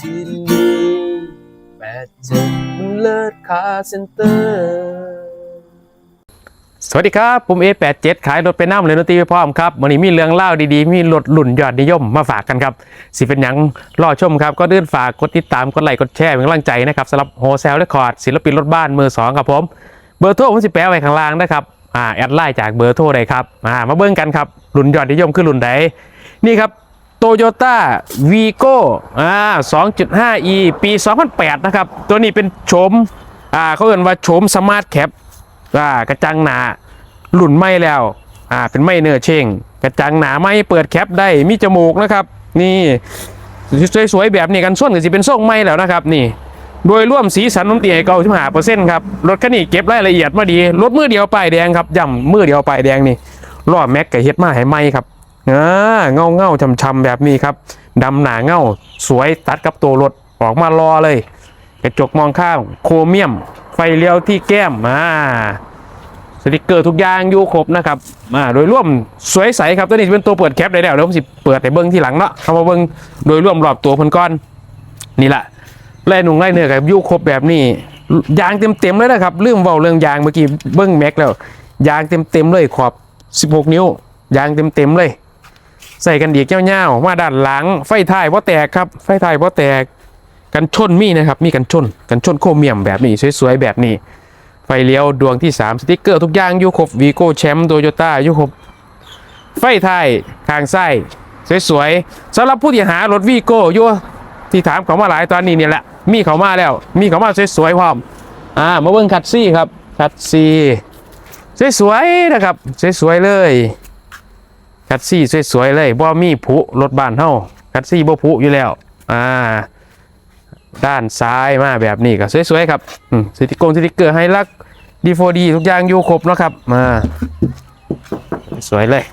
ที่นี่แปดเจ็ดเลิศคาเซ็นเตอร์ สวัสดีครับ ผม A87 ขายรถไปน้ำเลยนตรีไปพร้อมครับวันนี้มีเรื่องเล่าดีๆ มีรถหลุ่นยอดนิยมมาฝากกันครับ สิเป็นหยังรอชมครับก็เดินฝากกดติดตาม กดไลค์กดแชร์เป็นกำลังใจนะครับสำหรับโฮเซลและคอร์ดศิลปินรถบ้านมือสองครับผม เบอร์โทรผมสิแปะไว้ข้างล่างนะครับอ่าแอดไลน์จากเบอร์โทรใดครับอ่ามาเบิ่งกันครับหลุ่นยอดนิยมคือหลุ่นใดนี่ครับ โตโยต้าวีโก้อ่า 2.5e ปี 2008 นะครับ ตัวนี้เป็นโฉมอ่าเขาเรียกว่าโฉมสมาร์ทแคปอ่ากระจังหนาหลุ่นไม่แล้วอ่าเป็นไม่เนื้อเช่ง กระจังหนาไม่เปิดแคปได้มีจมูกนะครับ นี่สวยๆแบบนี้กันส่วนก็จะเป็นทรงไม่แล้วนะครับนี่โดยร่วมสีสันน้ำเตียเก่าที่หาเปอร์เซ็นต์ครับรถคันนี้เก็บรายละเอียดมาดีรถมือเดียวป้ายแดงครับย่ำมือเดียวป้ายแดงนี่ล้อแม็กกับเฮ็ดมาให้ไหมครับ อ่าเงาเงาๆช่ำๆแบบนี้ครับดำหนาเงาสวยตัดกับตัวรถออกมารอเลย กระจกมองข้างโครเมียม ไฟเลี้ยวที่แก้มอ่าสติกเกอร์ทุกอย่างอยู่ครบนะครับอ่าโดยร่วมสวยใสครับตัวนี้เป็นตัวเปิดแคปได้แล้วเดี๋ยวผมสิเปิดให้เบิ้งที่หลังเนาะเข้ามาเบิ้งโดยร่วมรอบตัวพิ่นก้อนนี่แหละไล่หนุ่งไล่เนื้อกับยู่ครบแบบนี้ยางเต็มๆเลยนะครับเรื่องเว้าเรื่องยางเมื่อกี้เบิ้งแม็กแล้วยางเต็มๆเลยขอบ 16 นิ้วยางเต็มๆเลย ใส่กันดีกเงี้ยวๆมาด้านหลัง ไฟท้ายพ่แตกครับ ไฟท้ายพ่แตก กันชนมีนะครับ มีกันชน กันชนโครเมียมแบบนี้ สวยๆ แบบนี้ ไฟเลี้ยวดวงที่ 3 สติกเกอร์ทุกอย่างอยู่ครบวีโก้แชมป์โตโยต้าอยู่ครบไฟท้ายข้างซ้สวยๆสำหรับผู้ที่หารถวีโก้อยู่ที่ถามเขามาหลายตอนนี้เนี่ยแหละ มีเขามาแล้ว มีเขามาสวยๆพร้อม อ่า มาเบิ่งคัดซี่ครับ คัดซี่สวยๆนะครับ สวยๆเลย คัดซี่สวยๆเลยบ่มีผุรถบ้านเฮาคัดซี่บ่ผุอยู่แล้วอ่าด้านซ้ายมาแบบนี้ก็สวยๆครับอืมสติกเกอร์สติกเกอร์ให้ลักดีโฟดีทุกอย่างอยู่ครบนะครับมาสวยเลย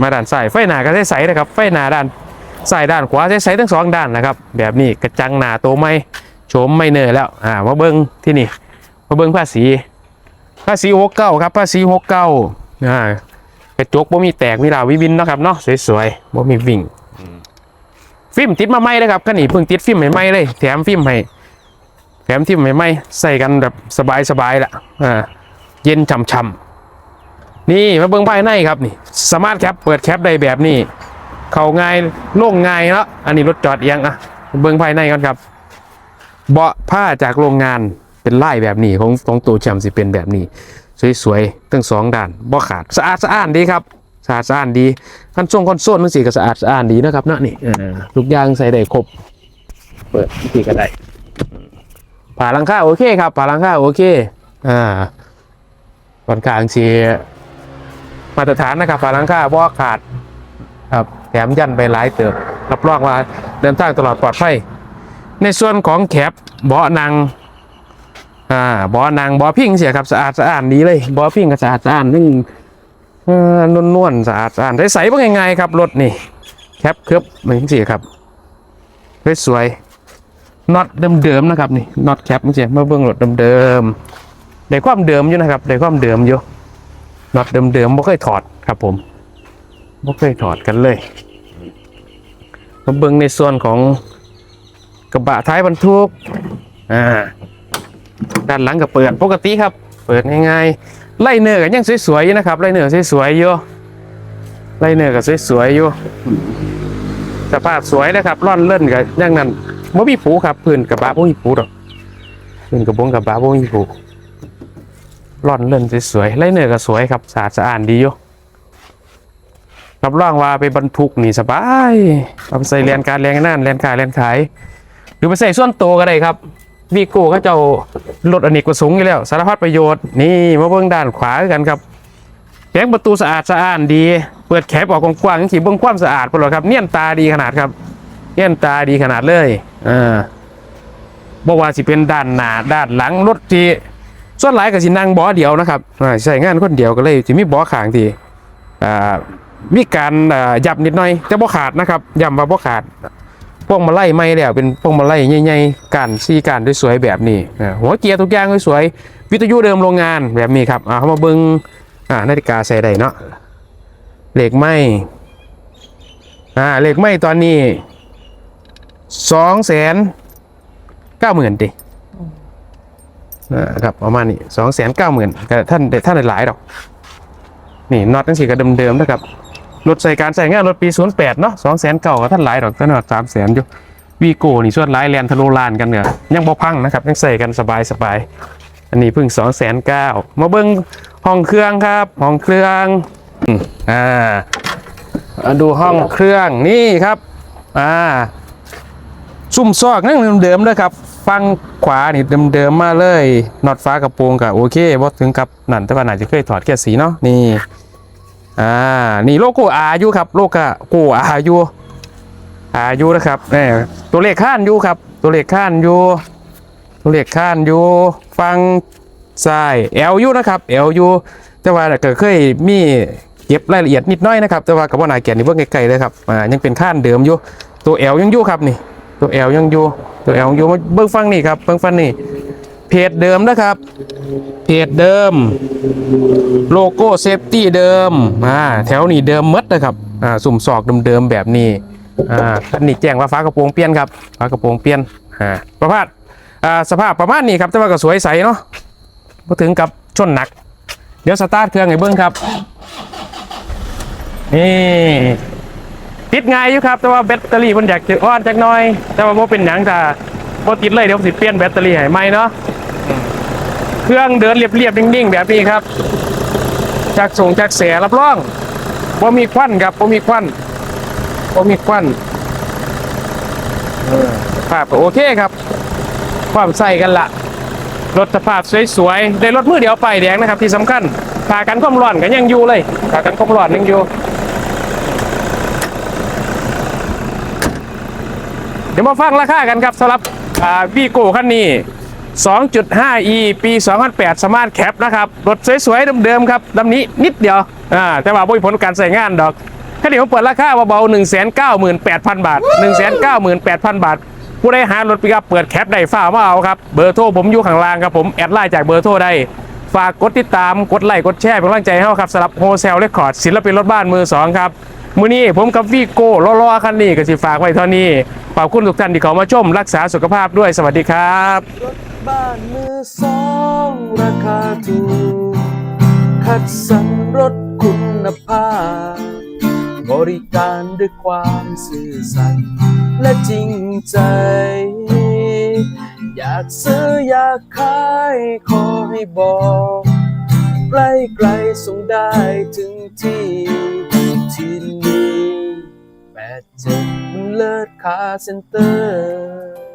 มาด้านซ้ายไฟหน้าก็ใสๆนะครับ ไฟหน้าด้านซ้ายด้านขวาใสๆทั้งสองด้านนะครับ แบบนี้กระจังหน้าโตไม่โฉมไม่เนอแล้วอ่ามาเบิ้งที่นี่มาเบิ้งภาษีภาษีหกเก้าครับภาษีหกเก้าอ่า กระจกบ่มีแตกมีราวิบินนะครับเนาะสวยๆบ่มีวิ่งฟิล์มติดมาใหม่เลยครับคันนี้เพิ่งติดฟิล์มใหม่ๆเลย แถมฟิล์มให้แถมฟิล์มใหม่ๆใส่กันแบบสบายๆละอ่าเย็นช่ำๆนี่มาเบิ่งภายในครับนี่สมาร์ทแคปเปิดแคปได้แบบนี้ เข้าง่ายโล่งง่ายแล้วอันนี้รถจอดเอียงอะเบิ่งภายในกันครับ เบาะผ้าจากโรงงานเป็นไลายแบบนี้ของของตัวแชมป์สิเป็นแบบนี้ สวยๆทั้งสองด้านบ่ขาดสะอาดสะอ้านดีครับสะอาดสะอ้านดีคันทรงคอนโซลทั้งสี่ก็สะอาดสะอ้านดีนะครับเนาะนี่ทุกอย่างใส่ได้ครบเปิดที่ก็ได้ผ่าลังค่าโอเคครับผ่าลังค่าโอเคอ่าค่อนข้างสีมาตรฐานนะครับผ่าลังค่าบ่ขาดครับแถมยันไปหลายเติบรับรองว่าเดินทางตลอดปลอดภัยในส่วนของแคปเบาะนัง อ่าบาะนังบาะพิงเสียครับสะอาดสะอาดดีเลยบาะพิงก็สะอาดสะอาดนึ่งเออนวลสะอาดสะอาดใสๆว่าง่ายๆครับรถนี่แคปเคลือบเหมือนสิครับสวยน็อตเดิมๆนะครับนี่น็อตแคปมันสิมาเบิ่งรถเดิมๆได้ความเดิมอยู่นะครับได้ความเดิมอยู่น็อตเดิมๆไม่เคยถอดครับผมไม่เคยถอดกันเลยมาเบิ่งในส่วนของกระบะท้ายบรรทุกอ่า ด้านหลังก็เปิดปกติครับ เปิดง่ายๆไล่เนื้อกันยังสวยๆอยู่นะครับไล่เนื้อสวยๆอยู่ไล่เนื้อก็สวยๆอยู่สภาพสวยนะครับร่อนเล่นกับอย่างนั้นบ่มีผูครับพื้นกระบะบ่มีผูดอกพื้นกระบงกระบะบ่มีผูร่อนเล่นสวยๆไล่เนื้อก็สวยครับสะอาดสะอ้านดีอยู่รับรองว่าไปบรรทุกนี่สบายเอาไปใส่แลนการแลนนั่นแลนขายแลนขาย หรือไปใส่ส่วนโตวก็ได้ครับ วีโก้เขาเจ้ารถอเนกประสงค์อยู่แล้วสารพัดประโยชน์นี่มาเบื้องด้านขวากันครับแผงประตูสะอาดสะอ้านดี เปิดแคปออกกว้างๆสีเบื้องความสะอาดพอหรอครับ เนียนตาดีขนาดครับ เนียนตาดีขนาดเลยอ่าบอกว่าสิเป็นด้านหน้าด้านหลังรถที่ส่วนหลายก็สินั่งบาะเดียวนะครับอ่าใช้งานคนเดียวก็เลยจะมีบาะข้างทีอ่ามีการอ่ายับนิดหน่อยแต่บ่ขาดนะครับย้ำว่าบ่ขาด พวงมาไล่ไม่แล้วเป็นพวงมาไล่ใหญ่ๆการซี่การด้วยสวยแบบนี้หัวเกียร์ทุกอย่างสวยวิทยุเดิมโรงงานแบบนี้ครับอ่าเขามาเบิ้งอ่านาฬิกาใส่ได้เนาะเหล็กไมอ่าเหล็กไหมตอนนี้สองแสนเก้าหมื่นดินะครับประมาณนี้สองแสนเก้าหมื่นท่านท่านได้หลายดอก นี่น็อตทั้งสี่ก็เดิมๆนะครับ รถใส่การใส่งานรถปีศูนย์แปดเนาะสองแสนเก่าก็ท่านหลายดอกท่านน็อตสามแสนอยู่วีโก้นี่ส่วนหลายแลนทะลุลานกันเนี่ยยังบ่พังนะครับยังใส่กันสบายสบายอันนี้เพิ่งสองแสนเก้ามาเบิ้งห้องเครื่องครับห้องเครื่องอ่าดูห้องเครื่องนี่ครับอ่าซุ่มซอกนั่งเดิมๆเลยครับฟังขวานี่เดิมๆมาเลยน็อตฟ้ากระโปรงกับโอเคบ่ถึงกับนั่นแต่ว่าน่าจะเคยถอดแค่สีเนาะนี่ อ่า นี่โลโก้อายุครับโลโก้อายุอายุนะครับนี่ตัวเลขข้านอยู่ครับ ตัวเลขข้านอยู่ตัวเลขข้านอยู่ฟังซ้ายเอลยูนะครับเอลยูแต่ว่าก็เคยมีเก็บรายละเอียดนิดน้อยนะครับ แต่ว่ากับว่านาแกนนี่เบิ่งไกลๆเลยครับอ่ายังเป็นข้านเดิมอยู่ตัวเอลยังอยู่ครับนี่ ตัวแอลยังอยู่ตัวแอลยังอยู่เบิ้งฟังนี่ครับเบิ้งฟังนี่ เพจเดิมนะครับ เพจเดิม โลโก้เซฟตี้เดิมอ่าแถวนี้เดิมมดนะครับอ่าสุ่มศอกเดิมๆแบบนี้อ่าคันนี้แจ้งว่าฟ้ากระโปรงเปลี่ยนครับฟ้ากระโปรงเปลี่ยนอ่าประพาสอ่าสภาพประมาณนี้ครับแต่ว่าก็สวยใสเนาะพอถึงกับชนหนัก เดี๋ยวสตาร์ทเครื่องให้เบิ้งครับนี่ติดง่ายอยู่ครับ แต่ว่าแบตเตอรี่มันอยากจะอ่อนจักหน่อย แต่ว่าบ่เป็นหยังแต่บ่ติดเลยเดี๋ยวสิเปลี่ยนแบตเตอรี่ให้ใหม่เนาะ เครื่องเดินเรียบๆนิ่งๆ แบบนี้ครับ จากส่งจากแสรับรองบ่มีควันครับบ่มีควันบ่มีควันภาพโอเคครับ ความใส่กันละรถสภาพสวยๆ ได้รถมือเดียวไปแดงนะครับ ที่สำคัญพากันความร้อนกันยังอยู่เลยพากันความร้อนยังอยู่ เดี๋ยวมาฟังราคากันครับสำหรับวีโก้คันนี้ 2.5e ปี 2008สมาร์ทแคปนะครับ รถสวยๆเดิมๆครับลำนี้นิดเดียวอ่าแต่ว่าบ่มีผลการใส่งานดอกคันนี้ผมเปิดราคาเบาๆ198,000 บาท 198,000 บาท ผู้ใดหารถปิกอัพเปิดแคปได้ฝ้ามาเอาครับเบอร์โทรผมอยู่ข้างล่างครับผมแอดไลน์จากเบอร์โทรได้ฝากกดติดตามกดไลค์กดแชร์เป็นกำลังใจให้เราครับสำหรับโฮเซลเรคคอร์ดศิลปินรถบ้านมือสองครับมื้อนี้ผมกับวีโก้ล้อๆคันนี้ก็สิฝากไว้เท่านี้ขอบคุณทุกท่านที่เข้ามาชมรักษาสุขภาพด้วยสวัสดีครับ บ้านมือสองราคาถูก คัดสรรรถคุณภาพ บริการด้วยความซื่อสัตย์และจริงใจ อยากซื้ออยากขายขอให้บอกใกล้ไกลส่งได้ถึงที่ที่นี่แปดเจ็ดเลิศคาเซ็นเตอร์